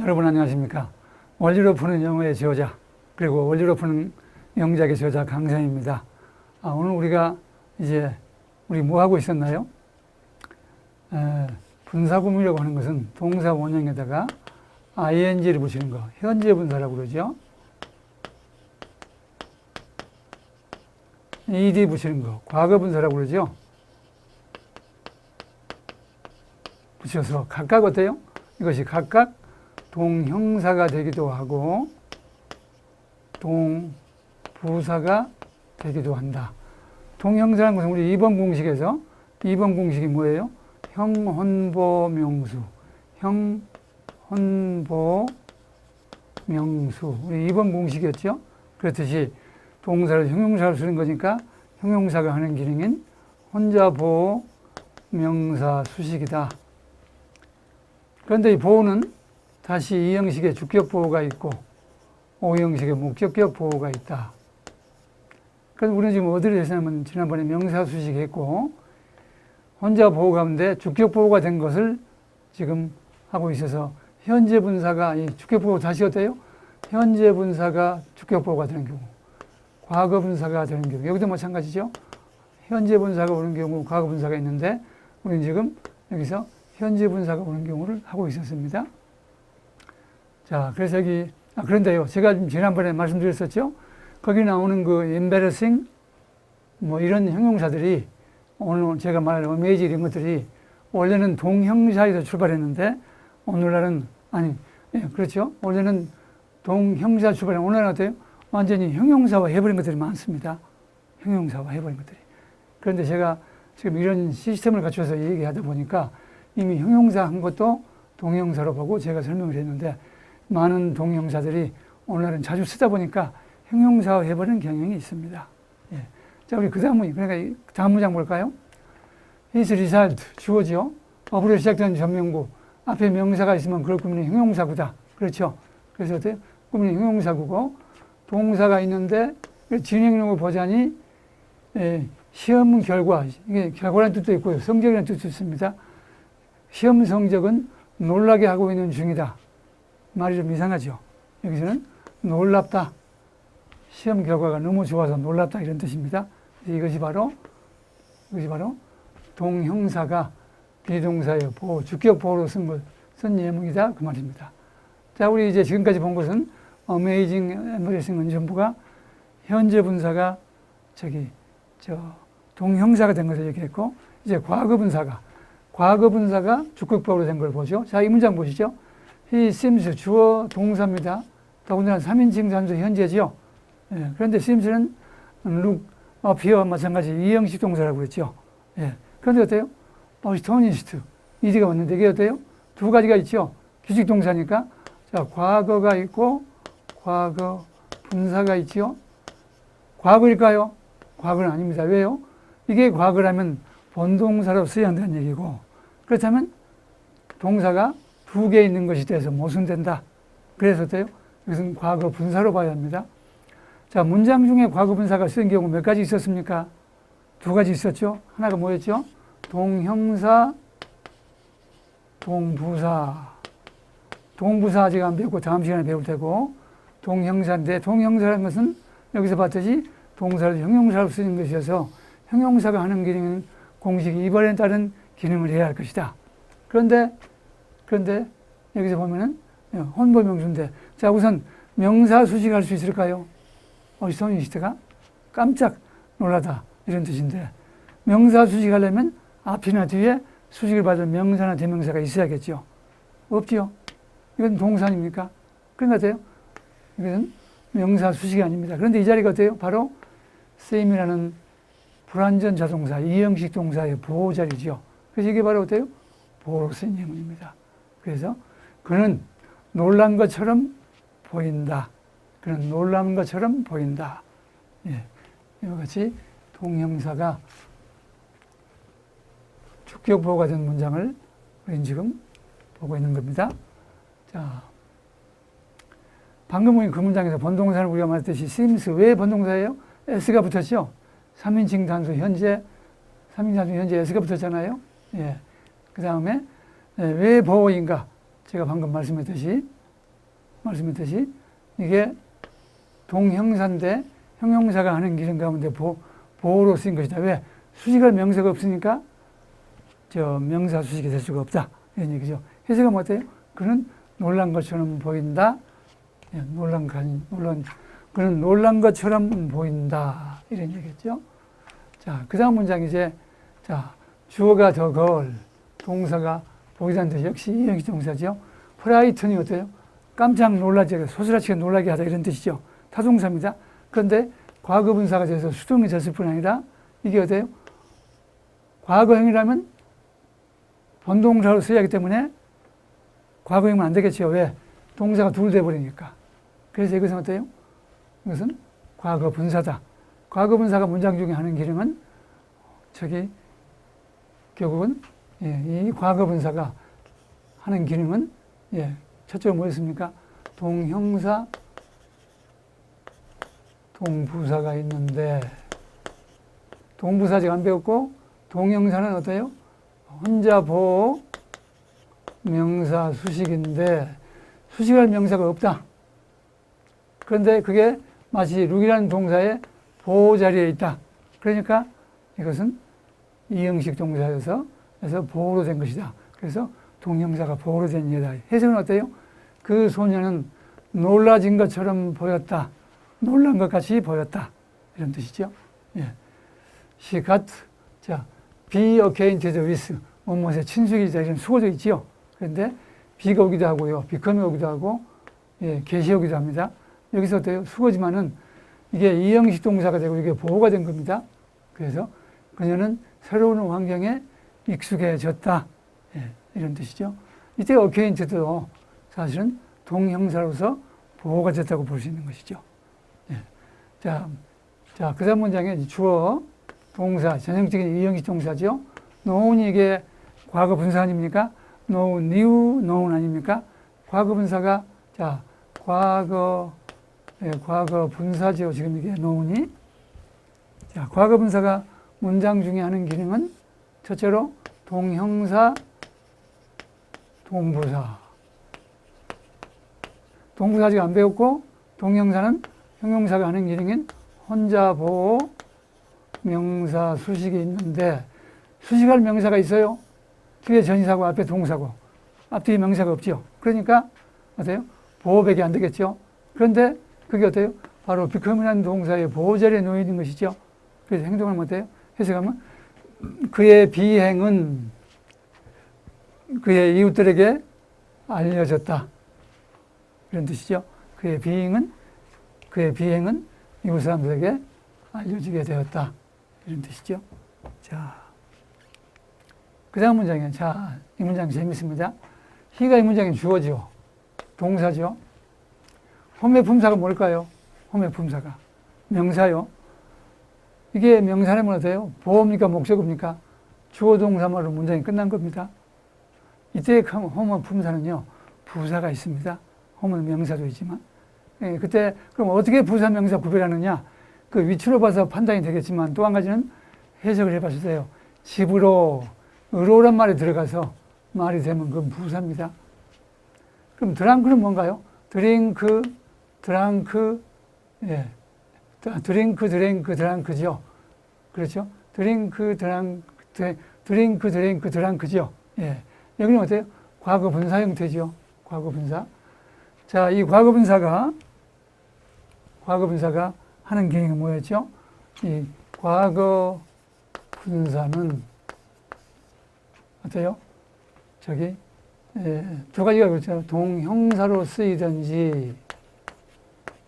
여러분 안녕하십니까? 원리로 푸는 영어의 지효자 그리고 원리로 푸는 영작의 지효자 강사입니다. 아, 오늘 우리가 이제 우리 뭐 하고 있었나요? 에, 분사구문이라고 하는 것은 동사 원형에다가 ing를 붙이는 거 현재 분사라고 그러죠. ed 붙이는 거 과거 분사라고 그러죠. 붙여서 각각 어때요? 이것이 각각 동형사가 되기도 하고 동부사가 되기도 한다. 동형사라는 것은 우리 2번 공식에서 2번 공식이 뭐예요? 형혼보명수. 형혼보명수. 우리 2번 공식이었죠? 그렇듯이 동사를 형용사로 쓰는 거니까 형용사가 하는 기능인 혼자 보호 명사 수식이다. 그런데 이 보호는 다시 이 형식의 주격 보호가 있고 오 형식의 목적격 보호가 있다. 그래서 우리는 지금 어디를 했냐면 지난번에 명사 수식 했고 혼자 보호 가운데 주격 보호가 된 것을 지금 하고 있어서 현재 분사가 이 주격 보호 다시 어때요? 현재 분사가 주격 보호가 되는 경우, 과거 분사가 되는 경우 여기도 마찬가지죠. 현재 분사가 오는 경우, 과거 분사가 있는데 우리는 지금 여기서 현재 분사가 오는 경우를 하고 있었습니다. 자, 그래서 여기, 아, 그런데요. 제가 좀 지난번에 말씀드렸었죠. 거기 나오는 그 embarrassing, 뭐 이런 형용사들이 오늘 제가 말한 어메이지 이런 것들이 원래는 동형사에서 출발했는데 오늘날은, 아니, 예, 그렇죠. 원래는 동형사 출발해 오늘날은 어때요? 완전히 형용사화 해버린 것들이 많습니다. 형용사화 해버린 것들이. 그런데 제가 지금 이런 시스템을 갖춰서 얘기하다 보니까 이미 형용사 한 것도 동형사로 보고 제가 설명을 했는데 많은 동형사들이 오늘은 자주 쓰다 보니까 형용사화 해버리는 경향이 있습니다. 예. 자, 우리 그 다음 그러니까 다음 문장 볼까요? is result, 주어지요. 어부로 시작되는 전명구. 앞에 명사가 있으면 그럴 꾸미는 형용사구다. 그렇죠? 그래서 어때요? 꾸미는 형용사구고, 동사가 있는데, 진행력을 보자니, 예, 시험 결과, 이게 결과라는 뜻도 있고요. 성적이라는 뜻도 있습니다. 시험 성적은 놀라게 하고 있는 중이다. 말이 좀 이상하죠. 여기서는 놀랍다. 시험 결과가 너무 좋아서 놀랍다 이런 뜻입니다. 이것이 바로 이것이 바로 동형사가 비동사의 보호, 주격 보호로 쓴 것, 쓴 예문이다 그 말입니다. 자, 우리 이제 지금까지 본 것은 어메이징 엠브레싱 은 전부가 현재 분사가 저기 저 동형사가 된 것을 얘기했고 이제 과거 분사가 과거 분사가 주격보호로 된 걸 보죠. 자, 이 문장 보시죠. He seems 주어 동사입니다. 더군다나 3인칭 단수 현재죠. 예, 그런데 seems는 look, appear 마찬가지 이형식 동사라고 그랬죠. 예, 그런데 어때요? astonished 이디가 왔는데 이게 어때요? 두 가지가 있죠. 규칙 동사니까 자 과거가 있고 과거 분사가 있죠. 과거일까요? 과거는 아닙니다. 왜요? 이게 과거라면 본동사로 써야 한다는 얘기고 그렇다면 동사가 두 개 있는 것이 돼서 모순된다. 그래서 어때요? 이것은 과거 분사로 봐야 합니다. 자, 문장 중에 과거 분사가 쓰인 경우 몇 가지 있었습니까? 두 가지 있었죠. 하나가 뭐였죠? 동형사, 동부사. 동부사 아직 안 배웠고 다음 시간에 배울 테고 동형사인데 동형사라는 것은 여기서 봤듯이 동사를 형용사로 쓰는 것이어서 형용사가 하는 기능은 공식 2번에 따른 기능을 해야 할 것이다. 그런데 그런데 여기서 보면은 혼보 명수인데 자 우선 명사 수식할 수 있을까요? 어이스토니스트가 깜짝 놀라다 이런 뜻인데 명사 수식하려면 앞이나 뒤에 수식을 받은 명사나 대명사가 있어야겠죠. 없지요. 이건 동사 아닙니까? 그런 것 같아요. 이것은 명사 수식이 아닙니다. 그런데 이 자리가 어때요? 바로 쓰임이라는 불완전 자동사, 이형식 동사의 보호 자리죠. 그래서 이게 바로 어때요? 보호로 쓴 예문입니다. 그래서 그는 놀란 것처럼 보인다. 그는 놀란 것처럼 보인다. 예. 이와 같이 동형사가 주격 보호가 된 문장을 우리는 지금 보고 있는 겁니다. 자, 방금 우리 그 문장에서 본동사를 우리가 말했듯이 seems 왜 본동사예요? s가 붙었죠? 3인칭 단수 현재, 3인칭 단수 현재 s가 붙었잖아요. 예. 그 다음에 예, 왜 보호인가? 제가 방금 말씀했듯이 말씀했듯이 이게 동형사인데 형용사가 하는 기능 가운데 보, 보호로 쓰인 것이다. 왜? 수식할 명사가 없으니까 저 명사 수식이 될 수가 없다. 이런 얘기죠. 해석은 어때요? 그는 놀란 것처럼 보인다. 예, 놀란, 가- 놀란, 그는 놀란 것처럼 보인다. 이런 얘기겠죠. 자, 그 다음 문장 이제, 자, 주어가 더 걸, 동사가 뜻 역시 이형식 동사죠. 프라이튼이 어때요? 깜짝 놀라게, 소스라치게 놀라게 하다 이런 뜻이죠. 타동사입니다. 그런데 과거 분사가 돼서 수동이 됐을 뿐 아니라 이게 어때요? 과거형이라면 본동사로 써야 하기 때문에 과거형은 안 되겠죠. 왜? 동사가 둘 돼버리니까. 그래서 이것은 어때요? 이것은 과거 분사다. 과거 분사가 문장 중에 하는 기능은 저기 결국은 예, 이 과거 분사가 하는 기능은 예, 첫째로 뭐였습니까? 동형사, 동부사가 있는데 동부사 아직 안 배웠고 동형사는 어때요? 혼자 보호 명사 수식인데 수식할 명사가 없다. 그런데 그게 마치 룩이라는 동사의 보호 자리에 있다. 그러니까 이것은 이형식 동사여서 그래서 보호로 된 것이다. 그래서 동형사가 보호로 된 예다. 해석은 어때요? 그 소녀는 놀라진 것처럼 보였다. 놀란 것 같이 보였다. 이런 뜻이죠. 예. She got, 자, be acquainted with, 뭐뭐의 친숙이자 이런 수고도 있지요. 그런데 비가 오기도 하고요. 비컴이 오기도 하고, 예, 계시 오기도 합니다. 여기서 어때요? 수고지만은 이게 이형식 동사가 되고 이게 보호가 된 겁니다. 그래서 그녀는 새로운 환경에 익숙해졌다. 예, 이런 뜻이죠. 이때 어케인트도 사실은 동형사로서 보호가 됐다고 볼 수 있는 것이죠. 예. 자, 자, 그 다음 문장에 주어, 동사, 전형적인 이형식 동사죠. known이 이게 과거 분사 아닙니까? known 아닙니까? 과거 분사가, 자, 과거, 예, 과거 분사죠. 지금 이게 known이. 자, 과거 분사가 문장 중에 하는 기능은 첫째로 동형사, 동부사. 동부사 아직 안 배웠고, 동형사는 형용사가 하는 기능인 혼자 보호 명사 수식이 있는데, 수식할 명사가 있어요. 뒤에 전사고 앞에 동사고, 앞뒤에 명사가 없죠. 그러니까, 어때요? 보호백이 안 되겠죠. 그런데 그게 어때요? 바로 비컴이라는 동사의 보호 자리에 놓여 있는 것이죠. 그래서 행동을 못해요. 해석하면 그의 비행은 그의 이웃들에게 알려졌다. 이런 뜻이죠. 그의 비행은 그의 비행은 이웃 사람들에게 알려지게 되었다. 이런 뜻이죠. 자, 그 다음 문장이에요. 자, 이 문장 재밌습니다. 희가 이 문장이 주어죠. 동사죠. 홈의 품사가 뭘까요? 홈의 품사가. 명사요. 이게 명사라면 어때요? 보호입니까? 목적입니까? 주어 동사말로 문장이 끝난 겁니다. 이때 홈의 품사는요, 부사가 있습니다. 홈은 명사도 있지만. 예, 그때, 그럼 어떻게 부사, 명사 구별하느냐? 그 위치로 봐서 판단이 되겠지만 또 한 가지는 해석을 해봤을 때요. 집으로, 의로란 말이 들어가서 말이 되면 그건 부사입니다. 그럼 드랑크는 뭔가요? 드링크, 드랑크, 예. 드링크, 드링크, 드랑크죠. 그렇죠? 드링크, 드랑, 드, 드링크, 드링크, 드랑크죠. 예. 여기는 어때요? 과거 분사 형태죠. 과거 분사. 자, 이 과거 분사가, 과거 분사가 하는 기능이 뭐였죠? 이 과거 분사는 어때요? 저기, 예, 두 가지가 그렇죠. 동형사로 쓰이든지,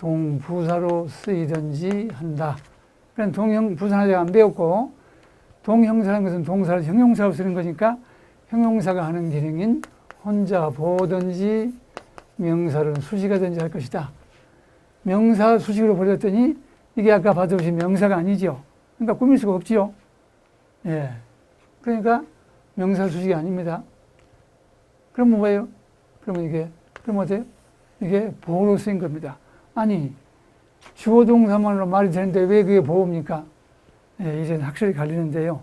동부사로 쓰이든지 한다. 그런 동형, 부사는 아직 안 배웠고, 동형사라는 것은 동사를 형용사로 쓰는 거니까 형용사가 하는 기능인 혼자 보든지 명사를 수식하든지 할 것이다. 명사 수식으로 버렸더니 이게 아까 봐도시 명사가 아니죠. 그러니까 꾸밀 수가 없지요. 예. 그러니까 명사 수식이 아닙니다. 그럼 뭐예요? 그러면 이게, 그럼 어때요? 이게 보호로 쓰인 겁니다. 아니, 주어 동사만으로 말이 되는데 왜 그게 보호입니까? 예, 이제는 확실히 갈리는데요.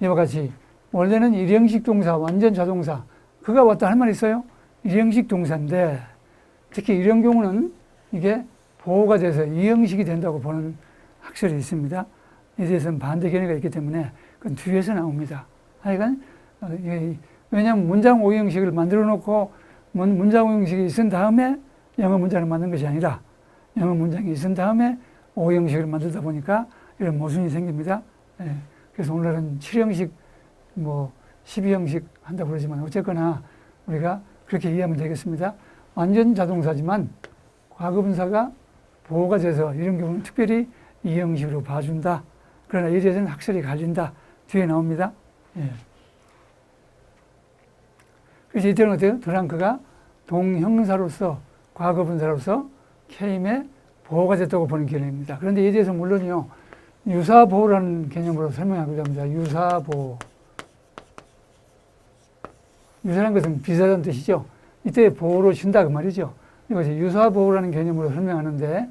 이와 같이, 원래는 일형식 동사, 완전 자동사, 그가 왔다 할 말 있어요? 일형식 동사인데, 특히 이런 경우는 이게 보호가 돼서 이형식이 된다고 보는 학설이 있습니다. 이 대해서는 반대 견해가 있기 때문에 그건 뒤에서 나옵니다. 하여간 어, 왜냐하면 문장 오형식을 만들어 놓고 문- 문장 오형식이 있은 다음에 영어 문장을 만든 것이 아니라 영어 문장이 있은 다음에 오형식을 만들다 보니까 이런 모순이 생깁니다. 예. 그래서 오늘은 7형식, 뭐 12형식 한다고 그러지만 어쨌거나 우리가 그렇게 이해하면 되겠습니다. 완전 자동사지만 과거분사가 보호가 돼서 이런 경우는 특별히 이 형식으로 봐준다. 그러나 대해서는 학설이 갈린다. 뒤에 나옵니다. 예. 그래서 이때는 어때요? 드랑크가 동형사로서 과거 분사로서 케임의 보호가 됐다고 보는 개념입니다. 그런데 이에 대해서 물론요, 유사보호라는 개념으로 설명하기도 합니다. 유사보호. 유사라는 것은 비슷하다는 뜻이죠. 이때 보호로 준다 그 말이죠. 이것이 유사보호라는 개념으로 설명하는데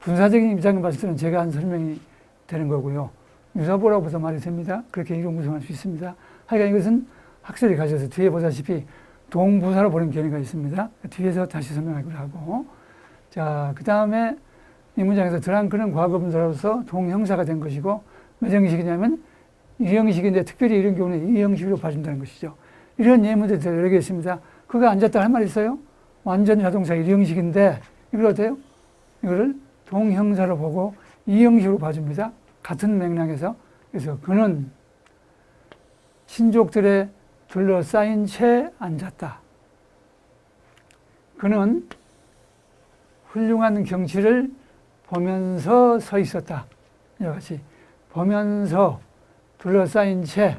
분사적인 입장에 봤을 때는 제가 한 설명이 되는 거고요. 유사보라고 해서 말이 됩니다. 그렇게 이론 구성할 수 있습니다. 하여간 이것은 학설이 가져서 뒤에 보다시피 동부사로 보는 견해가 있습니다. 뒤에서 다시 설명하기로 하고. 자, 그 다음에 이 문장에서 드랑크는 과거분사로서 동형사가 된 것이고 몇 형식이냐면 이 형식인데 특별히 이런 경우는 이 형식으로 봐준다는 것이죠. 이런 예문들이 여러 개 있습니다. 그가 앉았다 할 말 있어요? 완전 자동사 일 형식인데 이걸 어때요? 이거를 동형사로 보고 이 형식으로 봐줍니다. 같은 맥락에서 그래서 그는 친족들의 둘러싸인 채 앉았다. 그는 훌륭한 경치를 보면서 서 있었다. 이와 같이 보면서 둘러싸인 채,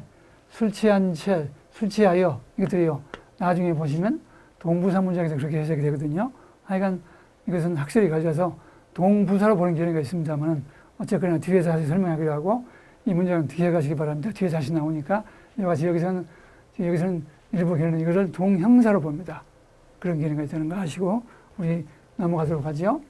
술 취한 채, 술 취하여 이것들이요. 나중에 보시면 동부사 문장에서 그렇게 해석이 되거든요. 하여간 이것은 학설이 가져서 동부사로 보는 견해가 있습니다만은 어쨌거나 뒤에서 다시 설명하기로 하고 이 문장은 뒤에 가시기 바랍니다. 뒤에 다시 나오니까 이와 같이 여기서는 여기서는 일부 견해는 이것을 동형사로 봅니다. 그런 견해가 있다는 거 아시고 우리 넘어가도록 하죠.